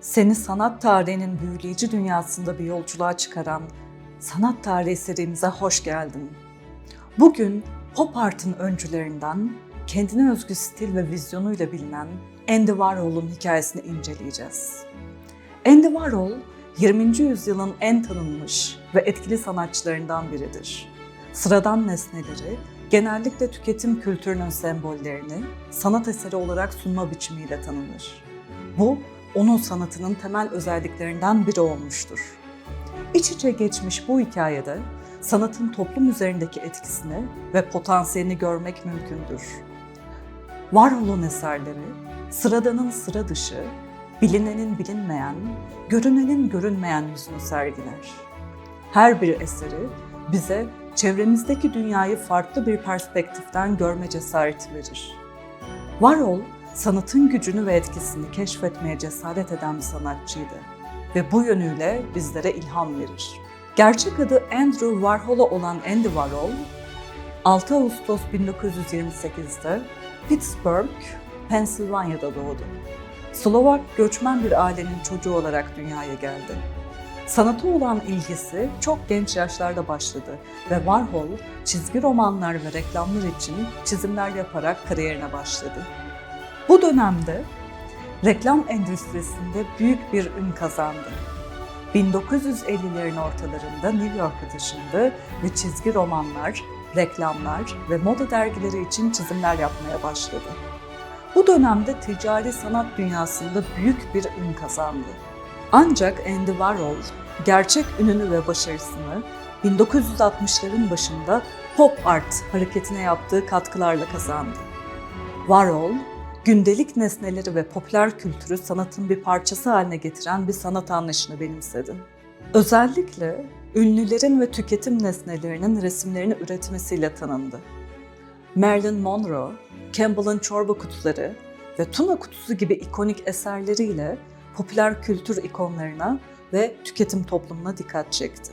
Seni sanat tarihinin büyüleyici dünyasında bir yolculuğa çıkaran Sanat Tarihi serimize hoş geldin. Bugün pop art'ın öncülerinden kendine özgü stil ve vizyonuyla bilinen Andy Warhol'un hikayesini inceleyeceğiz. Andy Warhol, 20. yüzyılın en tanınmış ve etkili sanatçılarından biridir. Sıradan nesneleri, genellikle tüketim kültürünün sembollerini sanat eseri olarak sunma biçimiyle tanınır. Bu, onun sanatının temel özelliklerinden biri olmuştur. İç içe geçmiş bu hikayede sanatın toplum üzerindeki etkisini ve potansiyelini görmek mümkündür. Warhol'un eserleri, sıradanın sıra dışı, bilinenin bilinmeyen, görünenin görünmeyen yüzünü sergiler. Her bir eseri bize çevremizdeki dünyayı farklı bir perspektiften görme cesareti verir. Warhol, sanatın gücünü ve etkisini keşfetmeye cesaret eden bir sanatçıydı ve bu yönüyle bizlere ilham verir. Gerçek adı Andrew Warhol'a olan Andy Warhol, 6 Ağustos 1928'de Pittsburgh, Pennsylvania'da doğdu. Slovak göçmen bir ailenin çocuğu olarak dünyaya geldi. Sanata olan ilgisi çok genç yaşlarda başladı ve Warhol çizgi romanlar ve reklamlar için çizimler yaparak kariyerine başladı. Bu dönemde reklam endüstrisinde büyük bir ün kazandı. 1950'lerin ortalarında New York'a taşındı ve çizgi romanlar, reklamlar ve moda dergileri için çizimler yapmaya başladı. Bu dönemde ticari sanat dünyasında büyük bir ün kazandı. Ancak Andy Warhol gerçek ününü ve başarısını 1960'ların başında pop art hareketine yaptığı katkılarla kazandı. Warhol, gündelik nesneleri ve popüler kültürü sanatın bir parçası haline getiren bir sanat anlayışını benimsedi. Özellikle ünlülerin ve tüketim nesnelerinin resimlerini üretmesiyle tanındı. Marilyn Monroe, Campbell'ın çorba kutuları ve tuna kutusu gibi ikonik eserleriyle popüler kültür ikonlarına ve tüketim toplumuna dikkat çekti.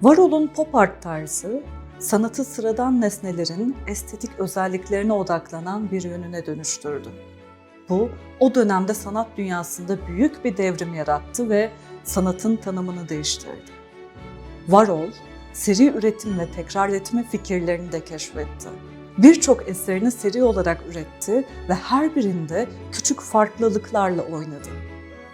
Warhol'un pop art tarzı, sanatı sıradan nesnelerin estetik özelliklerine odaklanan bir yönüne dönüştürdü. Bu, o dönemde sanat dünyasında büyük bir devrim yarattı ve sanatın tanımını değiştirdi. Warhol, seri üretim ve tekrar etme fikirlerini de keşfetti. Birçok eserini seri olarak üretti ve her birinde küçük farklılıklarla oynadı.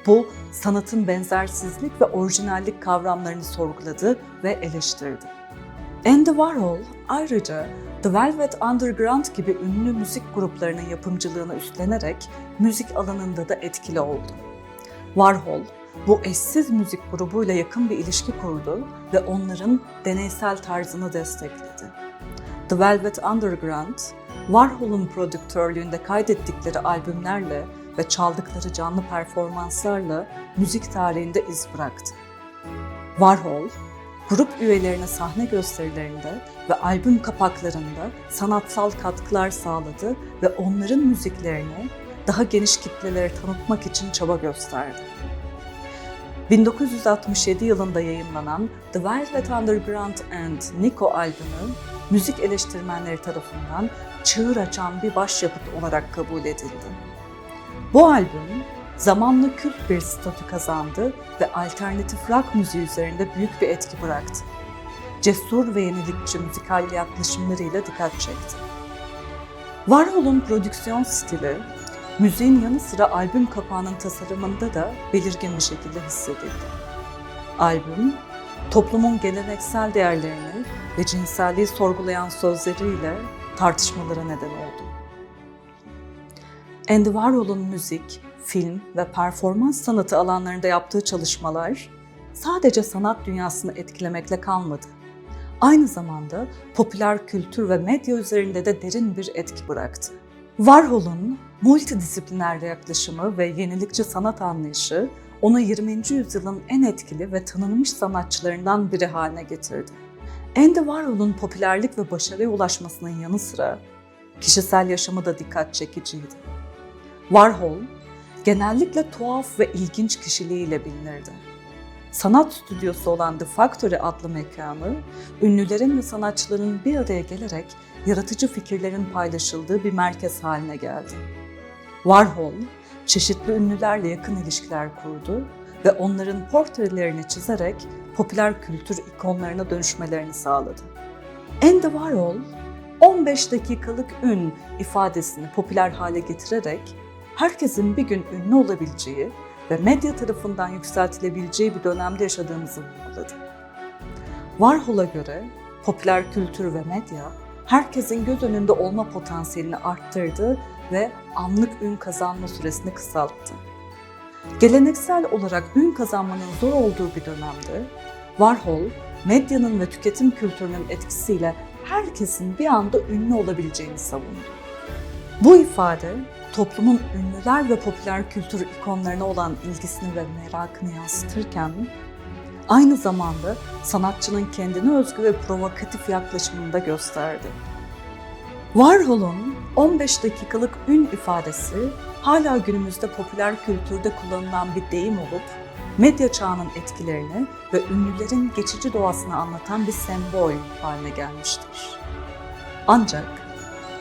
Bu, sanatın benzersizlik ve orijinallik kavramlarını sorguladı ve eleştirdi. Andy Warhol ayrıca The Velvet Underground gibi ünlü müzik gruplarının yapımcılığını üstlenerek müzik alanında da etkili oldu. Warhol, bu eşsiz müzik grubuyla yakın bir ilişki kurdu ve onların deneysel tarzını destekledi. The Velvet Underground, Warhol'un prodüktörlüğünde kaydettikleri albümlerle ve çaldıkları canlı performanslarla müzik tarihinde iz bıraktı. Warhol, grup üyelerine sahne gösterilerinde ve albüm kapaklarında sanatsal katkılar sağladı ve onların müziklerini daha geniş kitlelere tanıtmak için çaba gösterdi. 1967 yılında yayınlanan The Velvet Underground and Nico albümü, müzik eleştirmenleri tarafından çığır açan bir başyapıt olarak kabul edildi. Bu albüm, zamanla kült bir statü kazandı ve alternatif rock müziği üzerinde büyük bir etki bıraktı. Cesur ve yenilikçi müzikal yaklaşımlarıyla dikkat çekti. Warhol'un prodüksiyon stili, müziğin yanı sıra albüm kapağının tasarımında da belirgin bir şekilde hissedildi. Albüm, toplumun geleneksel değerlerini ve cinselliği sorgulayan sözleriyle tartışmalara neden oldu. Andy Warhol'un müzik, film ve performans sanatı alanlarında yaptığı çalışmalar sadece sanat dünyasını etkilemekle kalmadı. Aynı zamanda popüler kültür ve medya üzerinde de derin bir etki bıraktı. Warhol'un multidisipliner yaklaşımı ve yenilikçi sanat anlayışı onu 20. yüzyılın en etkili ve tanınmış sanatçılarından biri haline getirdi. Andy Warhol'un popülerlik ve başarıya ulaşmasının yanı sıra kişisel yaşamı da dikkat çekiciydi. Warhol, genellikle tuhaf ve ilginç kişiliğiyle bilinirdi. Sanat stüdyosu olan The Factory adlı mekanı, ünlülerin ve sanatçıların bir araya gelerek yaratıcı fikirlerin paylaşıldığı bir merkez haline geldi. Warhol, çeşitli ünlülerle yakın ilişkiler kurdu ve onların portrelerini çizerek popüler kültür ikonlarına dönüşmelerini sağladı. Andy Warhol, 15 dakikalık ün ifadesini popüler hale getirerek herkesin bir gün ünlü olabileceği ve medya tarafından yükseltilebileceği bir dönemde yaşadığımızı vurguladı. Warhol'a göre popüler kültür ve medya herkesin göz önünde olma potansiyelini arttırdı ve anlık ün kazanma süresini kısalttı. Geleneksel olarak ün kazanmanın zor olduğu bir dönemde Warhol, medyanın ve tüketim kültürünün etkisiyle herkesin bir anda ünlü olabileceğini savundu. Bu ifade toplumun ünlüler ve popüler kültür ikonlarına olan ilgisini ve merakını yansıtırken aynı zamanda sanatçının kendine özgü ve provokatif yaklaşımını da gösterdi. Warhol'un 15 dakikalık ün ifadesi hala günümüzde popüler kültürde kullanılan bir deyim olup medya çağının etkilerini ve ünlülerin geçici doğasını anlatan bir sembol haline gelmiştir. Ancak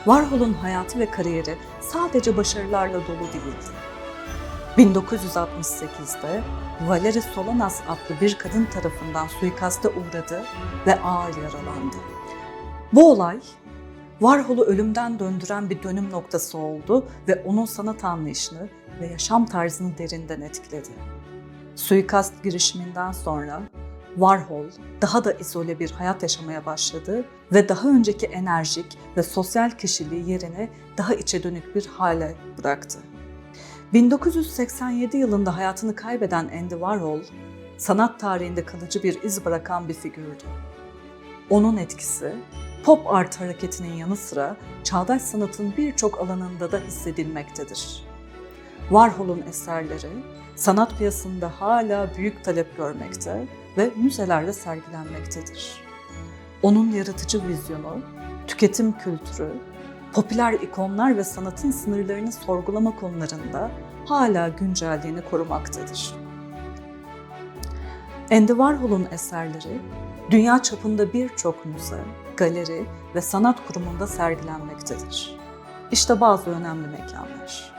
Warhol'un hayatı ve kariyeri sadece başarılarla dolu değildi. 1968'de Valerie Solanas adlı bir kadın tarafından suikaste uğradı ve ağır yaralandı. Bu olay Warhol'u ölümden döndüren bir dönüm noktası oldu ve onun sanat anlayışını ve yaşam tarzını derinden etkiledi. Suikast girişiminden sonra Warhol daha da izole bir hayat yaşamaya başladı ve daha önceki enerjik ve sosyal kişiliği yerini daha içe dönük bir hale bıraktı. 1987 yılında hayatını kaybeden Andy Warhol, sanat tarihinde kalıcı bir iz bırakan bir figürdü. Onun etkisi, pop art hareketinin yanı sıra çağdaş sanatın birçok alanında da hissedilmektedir. Warhol'un eserleri sanat piyasasında hala büyük talep görmekte ve müzelerde sergilenmektedir. Onun yaratıcı vizyonu, tüketim kültürü, popüler ikonlar ve sanatın sınırlarını sorgulama konularında hala güncelliğini korumaktadır. Andy Warhol'un eserleri dünya çapında birçok müze, galeri ve sanat kurumunda sergilenmektedir. İşte bazı önemli mekanlar.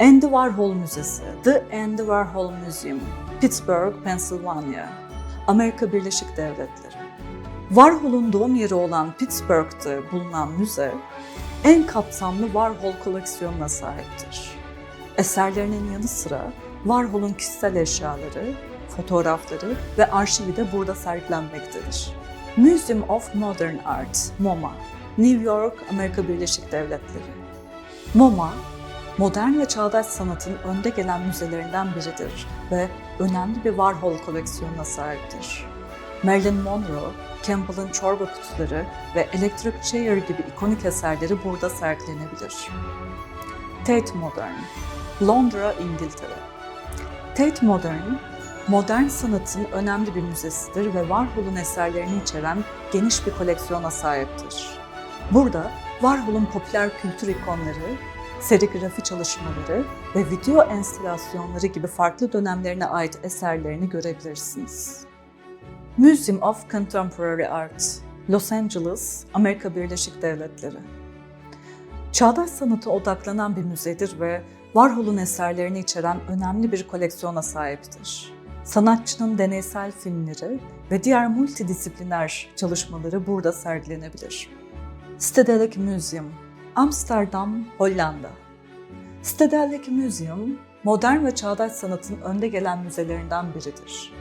Andy Warhol Müzesi, The Andy Warhol Museum, Pittsburgh, Pennsylvania, Amerika Birleşik Devletleri. Warhol'un doğum yeri olan Pittsburgh'te bulunan müze, en kapsamlı Warhol koleksiyonuna sahiptir. Eserlerinin yanı sıra Warhol'un kişisel eşyaları, fotoğrafları ve arşivi de burada sergilenmektedir. Museum of Modern Art, MoMA, New York, Amerika Birleşik Devletleri. MoMA, modern ve çağdaş sanatın önde gelen müzelerinden biridir ve önemli bir Warhol koleksiyonuna sahiptir. Marilyn Monroe, Campbell'ın çorba kutuları ve Electric Chair gibi ikonik eserleri burada sergilenebilir. Tate Modern, Londra, İngiltere. Tate Modern, modern sanatın önemli bir müzesidir ve Warhol'un eserlerini içeren geniş bir koleksiyona sahiptir. Burada Warhol'un popüler kültür ikonları, serigrafi çalışmaları ve video enstalasyonları gibi farklı dönemlerine ait eserlerini görebilirsiniz. Museum of Contemporary Art, Los Angeles, Amerika Birleşik Devletleri. Çağdaş sanata odaklanan bir müzedir ve Warhol'un eserlerini içeren önemli bir koleksiyona sahiptir. Sanatçının deneysel filmleri ve diğer multidisipliner çalışmaları burada sergilenebilir. Stedelijk Museum, Amsterdam, Hollanda. Stedelijk Museum, modern ve çağdaş sanatın önde gelen müzelerinden biridir.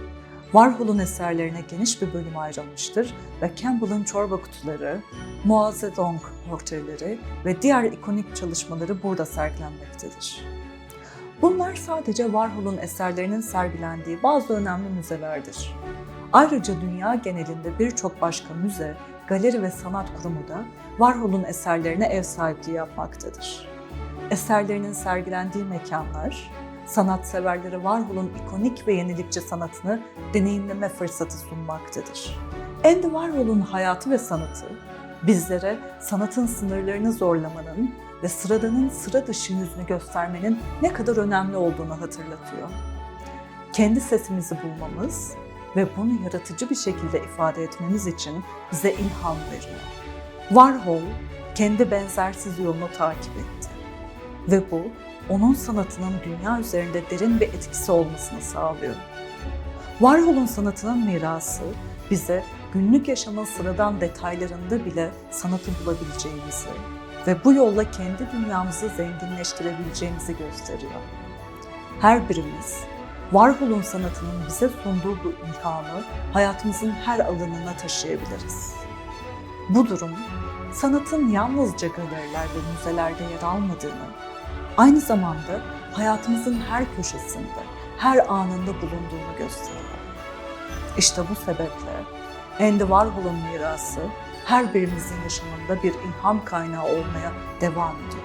Warhol'un eserlerine geniş bir bölüm ayrılmıştır ve Campbell'ın çorba kutuları, Mao Zedong portreleri ve diğer ikonik çalışmaları burada sergilenmektedir. Bunlar sadece Warhol'un eserlerinin sergilendiği bazı önemli müzelerdir. Ayrıca dünya genelinde birçok başka müze, galeri ve sanat kurumu da Warhol'un eserlerine ev sahipliği yapmaktadır. Eserlerinin sergilendiği mekanlar, sanatseverlere Warhol'un ikonik ve yenilikçi sanatını deneyimleme fırsatı sunmaktadır. Andy Warhol'un hayatı ve sanatı bizlere sanatın sınırlarını zorlamanın ve sıradanın sıra dışı yüzünü göstermenin ne kadar önemli olduğunu hatırlatıyor. Kendi sesimizi bulmamız ve bunu yaratıcı bir şekilde ifade etmemiz için bize ilham veriyor. Warhol kendi benzersiz yolunu takip etti ve bu onun sanatının dünya üzerinde derin bir etkisi olmasını sağlıyor. Warhol'un sanatının mirası bize günlük yaşamın sıradan detaylarında bile sanatı bulabileceğimizi ve bu yolla kendi dünyamızı zenginleştirebileceğimizi gösteriyor. Her birimiz Warhol'un sanatının bize sunduğu bu ilhamı hayatımızın her alanına taşıyabiliriz. Bu durum sanatın yalnızca galeriler ve müzelerde yer almadığını, aynı zamanda hayatımızın her köşesinde, her anında bulunduğunu gösteriyor. İşte bu sebeple Andy Warhol'un mirası her birimizin yaşamında bir ilham kaynağı olmaya devam ediyor.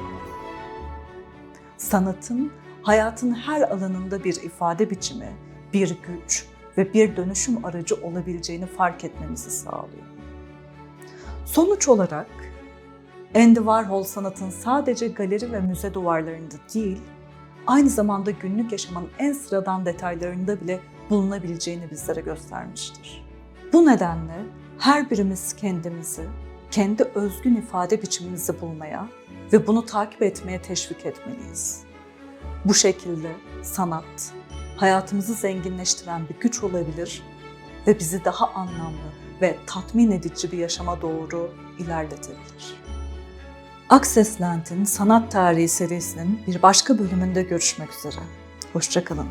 Sanatın hayatın her alanında bir ifade biçimi, bir güç ve bir dönüşüm aracı olabileceğini fark etmemizi sağlıyor. Sonuç olarak Andy Warhol sanatın sadece galeri ve müze duvarlarında değil, aynı zamanda günlük yaşamın en sıradan detaylarında bile bulunabileceğini bizlere göstermiştir. Bu nedenle her birimiz kendimizi, kendi özgün ifade biçimimizi bulmaya ve bunu takip etmeye teşvik etmeliyiz. Bu şekilde sanat, hayatımızı zenginleştiren bir güç olabilir ve bizi daha anlamlı ve tatmin edici bir yaşama doğru ilerletebilir. Access Lent'in Sanat Tarihi serisinin bir başka bölümünde görüşmek üzere. Hoşçakalın.